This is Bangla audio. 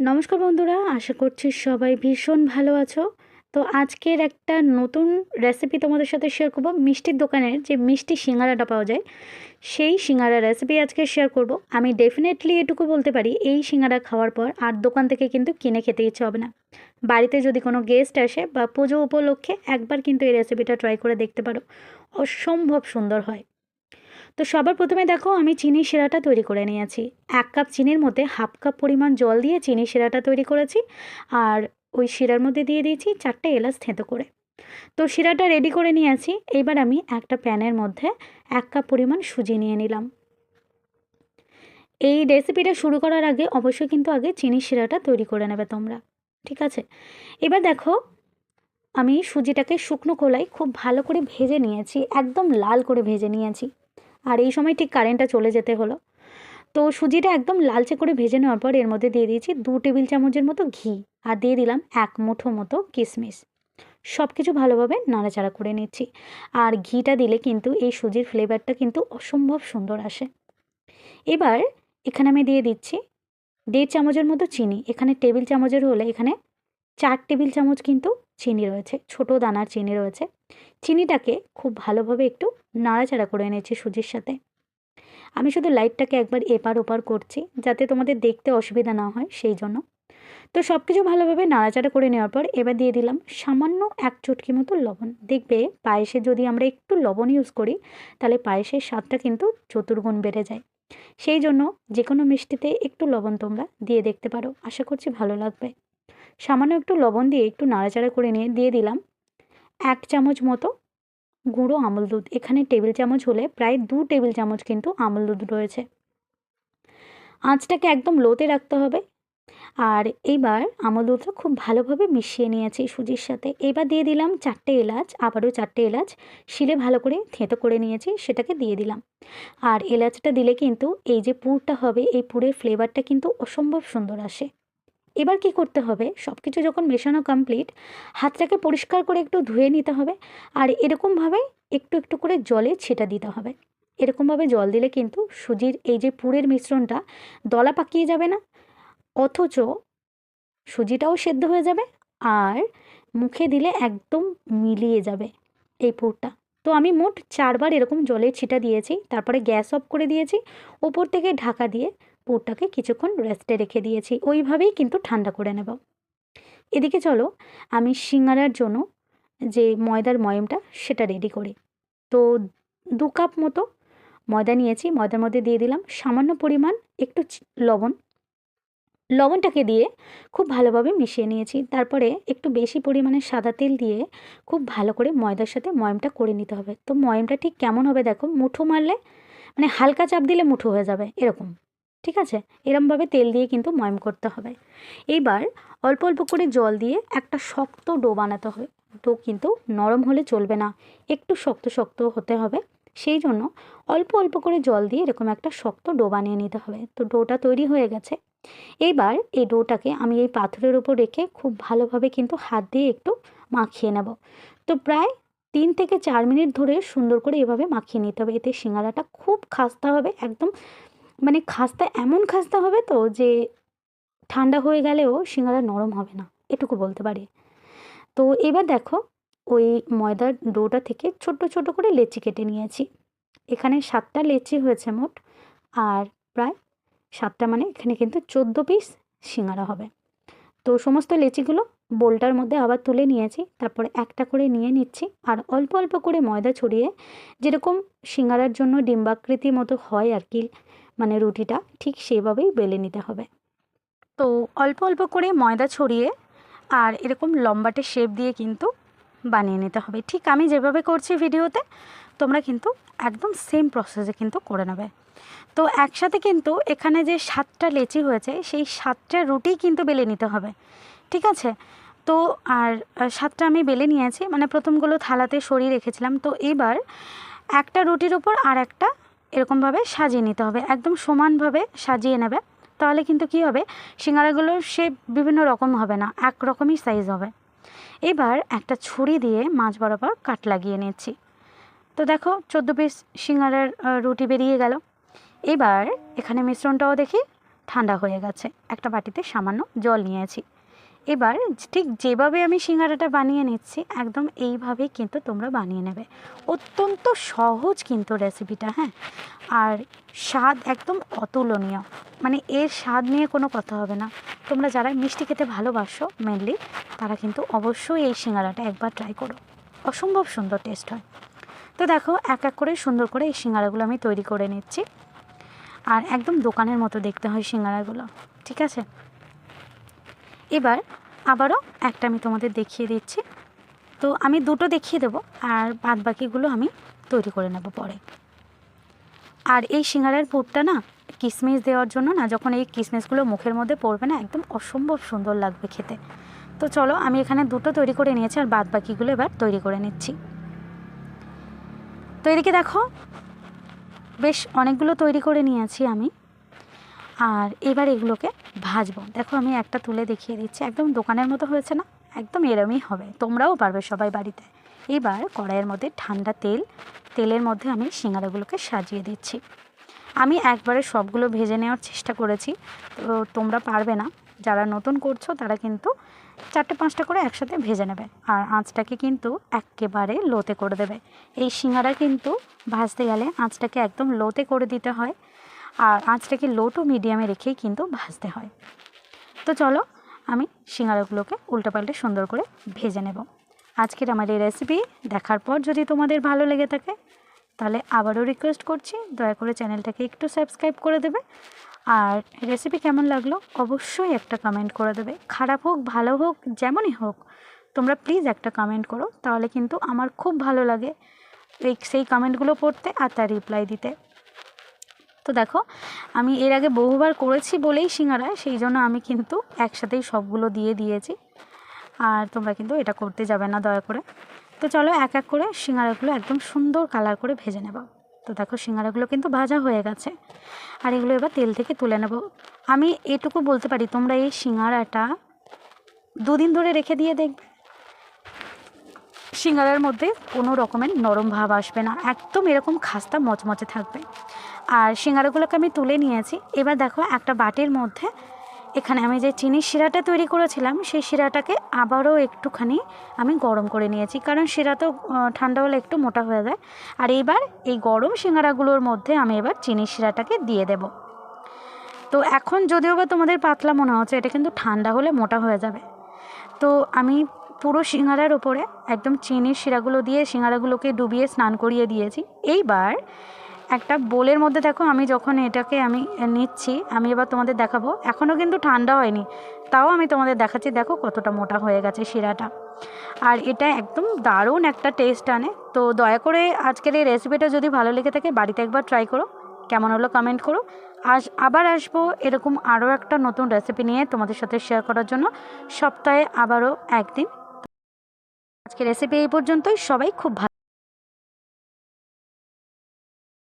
নমস্কার বন্ধুরা, আশা করছি সবাই ভীষণ ভালো আছো। তো আজকের একটা নতুন রেসিপি তোমাদের সাথে শেয়ার করব। মিষ্টির দোকানের যে মিষ্টি সিঙ্গারাটা পাওয়া যায়, সেই সিঙ্গারা রেসিপি আজকে শেয়ার করব। আমি ডেফিনেটলি এটুকু বলতে পারি, এই সিঙ্গারা খাওয়ার পর আর দোকান থেকে কিন্তু কিনে খেতে ইচ্ছে হবে না। বাড়িতে যদি কোনো গেস্ট আসে বা পুজো উপলক্ষে একবার কিন্তু এই রেসিপিটা ট্রাই করে দেখতে পারো। অসম্ভব সুন্দর হয়। তো সবার প্রথমে দেখো আমি চিনি শিরাটা তৈরি করে নিয়েছি। এক কাপ চিনির মধ্যে হাফ কাপ পরিমাণ জল দিয়ে চিনি শিরাটা তৈরি করেছি আর ওই শিরার মধ্যে দিয়ে দিয়েছি চারটে এলাচ থেঁতো করে। তো শিরাটা রেডি করে নিয়েছি, এবার আমি একটা প্যানের মধ্যে এক কাপ পরিমাণ সুজি নিয়ে নিলাম। এই রেসিপিটা শুরু করার আগে অবশ্যই কিন্তু আগে চিনি শিরাটা তৈরি করে নেবে তোমরা, ঠিক আছে? এবার দেখো আমি সুজিটাকে শুকনো খোলায় খুব ভালো করে ভেজে নিয়েছি, একদম লাল করে ভেজে নিয়েছি। আর এই সময় ঠিক কারেন্টটা চলে যেতে হলো। তো সুজিটা একদম লালচে করে ভেজে নেওয়ার পর এর মধ্যে দিয়ে দিয়েছি দু টেবিল চামচের মতো ঘি আর দিয়ে দিলাম এক মুঠো মতো কিশমিশ। সব কিছু ভালোভাবে নাড়াচাড়া করে নিচ্ছি। আর ঘিটা দিলে কিন্তু এই সুজির ফ্লেভারটা কিন্তু অসম্ভব সুন্দর আসে। এবার এখানে আমি দিয়ে দিচ্ছি দেড় চামচের মতো চিনি। এখানে টেবিল চামচের হলে এখানে চার টেবিল চামচ কিন্তু চিনি রয়েছে, ছোট দানার চিনি রয়েছে। চিনিটাকে খুব ভালোভাবে একটু নাড়াচাড়া করে এনেছি সুজির সাথে। আমি শুধু লাইটটাকে একবার এপার ওপার করছি যাতে তোমাদের দেখতে অসুবিধা না হয় সেই জন্য। তো সব কিছু ভালোভাবে নাড়াচাড়া করে নেওয়ার পর এবার দিয়ে দিলাম সামান্য এক চুটকি মতো লবণ। দেখবে পায়েসে যদি আমরা একটু লবণ ইউজ করি, তাহলে পায়েসের স্বাদটা কিন্তু চতুর্গুণ বেড়ে যায়। সেই জন্য যে কোনো মিষ্টিতে একটু লবণ তোমরা দিয়ে দেখতে পারো। আশা করছি ভালো লাগবে। সামান্য একটু লবণ দিয়ে একটু নাড়াচাড়া করে নিয়ে, দিয়ে দিলাম এক চামচ মতো গুঁড়ো আমল দুধ। এখানে টেবিল চামচ হলে প্রায় দু টেবিল চামচ কিন্তু আমল দুধ রয়েছে। আঁচটাকে একদম লোতে রাখতে হবে। আর এইবার আমল দুধটা খুব ভালোভাবে মিশিয়ে নিয়েছি সুজির সাথে। এবার দিয়ে দিলাম চারটে এলাচ, আবারও চারটে এলাচ, শিলে ভালো করে থেঁতো করে নিয়েছি, সেটাকে দিয়ে দিলাম। আর এলাচটা দিলে কিন্তু এই যে পুরটা হবে, এই পুরের ফ্লেভারটা কিন্তু অসম্ভব সুন্দর আসে। এবার কি করতে হবে? সব কিছু যখন মেশানো কমপ্লিট হাতটাকে পরিষ্কার করে একটু ধুয়ে নিতে হবে আর এরকমভাবে একটু একটু করে জলে ছেটা দিতে হবে। এরকমভাবে জল দিলে কিন্তু সুজির এই যে পুরের মিশ্রণটা দলা পাকিয়ে যাবে না, অথচ সুজিটাও সেদ্ধ হয়ে যাবে আর মুখে দিলে একদম মিলিয়ে যাবে এই পুরটা। তো আমি মোট চারবার এরকম জলে ছিটা দিয়েছি, তারপরে গ্যাস অফ করে দিয়েছি, ওপর থেকে ঢাকা দিয়ে পুরটাকে কিছুক্ষণ রেস্টে রেখে দিয়েছি, ওইভাবেই কিন্তু ঠান্ডা করে নেব। এদিকে চলো, আমি সিঙ্গারার জন্য যে ময়দার ময়মটা সেটা রেডি করি। তো দু কাপ মতো ময়দা নিয়েছি, ময়দার মধ্যে দিয়ে দিলাম সামান্য পরিমাণ একটু লবণ। লবণটাকে দিয়ে খুব ভালোভাবে মিশিয়ে নিয়েছি, তারপরে একটু বেশি পরিমাণে সাদা তেল দিয়ে খুব ভালো করে ময়দার সাথে ময়মটা করে নিতে হবে। তো ময়মটা ঠিক কেমন হবে দেখো, মুঠো মারলে মানে হালকা চাপ দিলে মুঠো হয়ে যাবে, এরকম। ঠিক আছে? এরমভাবে তেল দিয়ে কিন্তু ময়ম করতে হবে। এইবার অল্প অল্প করে জল দিয়ে একটা শক্ত ডো বানাতে হবে। ডো কিন্তু নরম হলে চলবে না, একটু শক্ত শক্ত হতে হবে। সেই জন্য অল্প অল্প করে জল দিয়ে এরকম একটা শক্ত ডো বানিয়ে নিতে হবে। তো ডোটা তৈরি হয়ে গেছে। এইবার এই ডোটাকে আমি এই পাথরের উপর রেখে খুব ভালোভাবে কিন্তু হাত দিয়ে একটু মাখিয়ে নেব। তো প্রায় তিন থেকে চার মিনিট ধরে সুন্দর করে এভাবে মাখিয়ে নিতে হবে। এতে সিঙ্গারাটা খুব খাস্তা হবে, একদম মানে খাস্তা এমন খাস্তা হবে তো যে ঠান্ডা হয়ে গেলেও সিঙ্গারা নরম হবে না, এটুকু বলতে পারি। তো এবার দেখো, ওই ময়দার ডোটা থেকে ছোট ছোট করে লেচি কেটে নিয়েছি। এখানে সাতটা লেচি হয়েছে মোট, আর প্রায় সাতটা মানে এখানে কিন্তু চোদ্দ পিস সিঙ্গারা হবে। তো সমস্ত লেচিগুলো বোলটার মধ্যে আবার তুলে নিয়েছি, তারপরে একটা করে নিয়ে নিচ্ছি, আর অল্প অল্প করে ময়দা ছড়িয়ে যেরকম সিঙ্গারার জন্য ডিম্বাকৃতি মতো হয় আর কি মানে রুটিটা ঠিক সেভাবেই বেলে নিতে হবে। তো অল্প অল্প করে ময়দা ছড়িয়ে আর এরকম লম্বাটে শেপ দিয়ে কিন্তু বানিয়ে নিতে হবে। ঠিক আমি যেভাবে করছি ভিডিওতে, তোমরা কিন্তু একদম সেম প্রসেসে কিন্তু করে নেবে। তো একসাথে কিন্তু এখানে যে সাতটা লেচি হয়েছে, সেই সাতটা রুটি কিন্তু বেলে নিতে হবে। ঠিক আছে? তো আর সাতটা আমি বেলে নিয়েছি। মানে প্রথমগুলো থালাতে সরিয়ে রেখেছিলাম। তো এবার একটা রুটির ওপর আর একটা এরকমভাবে সাজিয়ে নিতে হবে, একদম সমানভাবে সাজিয়ে নেবে। তাহলে কিন্তু কি হবে? সিঙ্গারাগুলোর সে বিভিন্ন রকম হবে না, এক রকমই সাইজ হবে। এবার একটা ছুরি দিয়ে মাছ বরাবর কাট লাগিয়ে নিচ্ছি। তো দেখো, চোদ্দ পিস সিঙ্গারার রুটি বেরিয়ে গেল। এবার এখানে মিশ্রণটাও দেখি, ঠান্ডা হয়ে গেছে। একটা বাটিতে সামান্য জল নিয়েছি। এবার ঠিক যেভাবে আমি সিঙ্গারাটা বানিয়ে নিচ্ছি, একদম এইভাবেই কিন্তু তোমরা বানিয়ে নেবে। অত্যন্ত সহজ কিন্তু রেসিপিটা হ্যাঁ? আর স্বাদ একদম অতুলনীয়। মানে এর স্বাদ নিয়ে কোনো কথা হবে না। তোমরা যারা মিষ্টি খেতে ভালোবাসো মেনলি তারা কিন্তু অবশ্যই এই সিঙ্গারাটা একবার ট্রাই করো। অসম্ভব সুন্দর টেস্ট হয়। তো দেখো, এক এক করে সুন্দর করে এই সিঙ্গারাগুলো আমি তৈরি করে নিচ্ছি। আর একদম দোকানের মতো দেখতে হয় সিঙ্গারাগুলো। ঠিক আছে? এবার আবারও একটা আমি তোমাদের দেখিয়ে দিচ্ছি। তো আমি দুটো দেখিয়ে দেবো আর বাদ বাকিগুলো আমি তৈরি করে নেব পরে। আর এই সিঙ্গারার পুরটা না কিসমিস দেওয়ার জন্য না, যখন এই কিসমিসগুলো মুখের মধ্যে পড়বে না, একদম অসম্ভব সুন্দর লাগবে খেতে। তো চলো আমি এখানে দুটো তৈরি করে নিয়েছি আর বাদ বাকিগুলো এবার তৈরি করে নিচ্ছি। তো এদিকে দেখো, বেশ অনেকগুলো তৈরি করে নিয়েছি আমি। আর এবার এগুলোকে ভাজবো। দেখো, আমি একটা তুলে দেখিয়ে দিচ্ছি। একদম দোকানের মতো হয়েছে না? একদম এরমই হবে। তোমরাও পারবে সবাই বাড়িতে। এবার কড়াইয়ের মধ্যে ঠান্ডা তেল। তেলের মধ্যে আমি সিঙ্গারাগুলোকে সাজিয়ে দিচ্ছি। আমি একবারে সবগুলো ভেজে নেওয়ার চেষ্টা করেছি। তো তোমরা পারবে না। যারা নতুন করছ, তারা কিন্তু চারটে, পাঁচটা করে একসাথে ভেজে নেবে। আর আঁচটাকে কিন্তু একেবারে লোতে করে দেবে। এই সিঙ্গারা কিন্তু ভাজতে গেলে আঁচটাকে একদম লোতে করে দিতে হয়। আর আঁচটাকে লো টু মিডিয়ামে রেখেই কিন্তু ভাজতে হয়। তো চলো, আমি সিঙ্গারাগুলোকে উল্টোপাল্টে সুন্দর করে ভেজে নেব। আজকের আমার এই রেসিপি দেখার পর যদি তোমাদের ভালো লেগে থাকে, তাহলে আবারও রিকোয়েস্ট করছি, দয়া করে চ্যানেলটাকে একটু সাবস্ক্রাইব করে দেবে। আর রেসিপি কেমন লাগল অবশ্যই একটা কমেন্ট করে দেবে। খারাপ হোক, ভালো হোক, যেমনই হোক, তোমরা প্লিজ একটা কমেন্ট করো, তাহলে কিন্তু আমার খুব ভালো লাগে এই, সেই কমেন্টগুলো পড়তে আর তার রিপ্লাই দিতে। তো দেখো, আমি এর আগে বহুবার করেছি বলেই সিঙ্গারা, সেই জন্য আমি কিন্তু একসাথেই সবগুলো দিয়ে দিয়েছি। আর তোমরা কিন্তু এটা করতে যাবে না, দয়া করে। তো চলো এক এক করে সিঙ্গারাগুলো একদম সুন্দর কালার করে ভেজে নেব। তো দেখো, সিঙ্গারাগুলো কিন্তু ভাজা হয়ে গেছে। আর এগুলো এবার তেল থেকে তুলে নেব। আমি এটুকু বলতে পারি, তোমরা এই সিঙ্গারাটা দুদিন ধরে রেখে দিয়ে দেখবে। সিঙ্গারার মধ্যে কোনো রকমের নরম ভাব আসবে না। একদম এরকম খাস্তা মচমচে থাকবে। আর সিঙ্গারাগুলোকে আমি তুলে নিয়েছি। এবার দেখো একটা বাটির মধ্যে এখানে আমি যে চিনির শিরাটা তৈরি করেছিলাম, সেই শিরাটাকে আবারও একটুখানি আমি গরম করে নিয়েছি। কারণ শিরা তো ঠান্ডা হলে একটু মোটা হয়ে যায়। আর এইবার এই গরম সিঙ্গারাগুলোর মধ্যে আমি এবার চিনির শিরাটাকে দিয়ে দেব। তো এখন যদিও বা তোমাদের পাতলা মনে হচ্ছে, এটা কিন্তু ঠান্ডা হলে মোটা হয়ে যাবে। তো আমি পুরো সিঙ্গারার ওপরে একদম চিনির শিরাগুলো দিয়ে সিঙ্গারাগুলোকে ডুবিয়ে স্নান করিয়ে দিয়েছি। এইবার একটা বোলের মধ্যে দেখো, আমি যখন এটাকে আমি নিচ্ছি, আমি এবার তোমাদের দেখাবো। এখনও কিন্তু ঠান্ডা হয়নি, তাও আমি তোমাদের দেখাচ্ছি। দেখো কতটা মোটা হয়ে গেছে শিরাটা। আর এটা একদম দারুণ একটা টেস্ট আনে। তো দয়া করে আজকের এই রেসিপিটা যদি ভালো লেগে থাকে, বাড়িতে একবার ট্রাই করো। কেমন হলো কমেন্ট করো। আজ আবার আসব এরকম আরও একটা নতুন রেসিপি নিয়ে তোমাদের সাথে শেয়ার করার জন্য। সপ্তাহে আবারও একদিন আজকে রেসিপি এই পর্যন্তই। সবাই খুব ভালো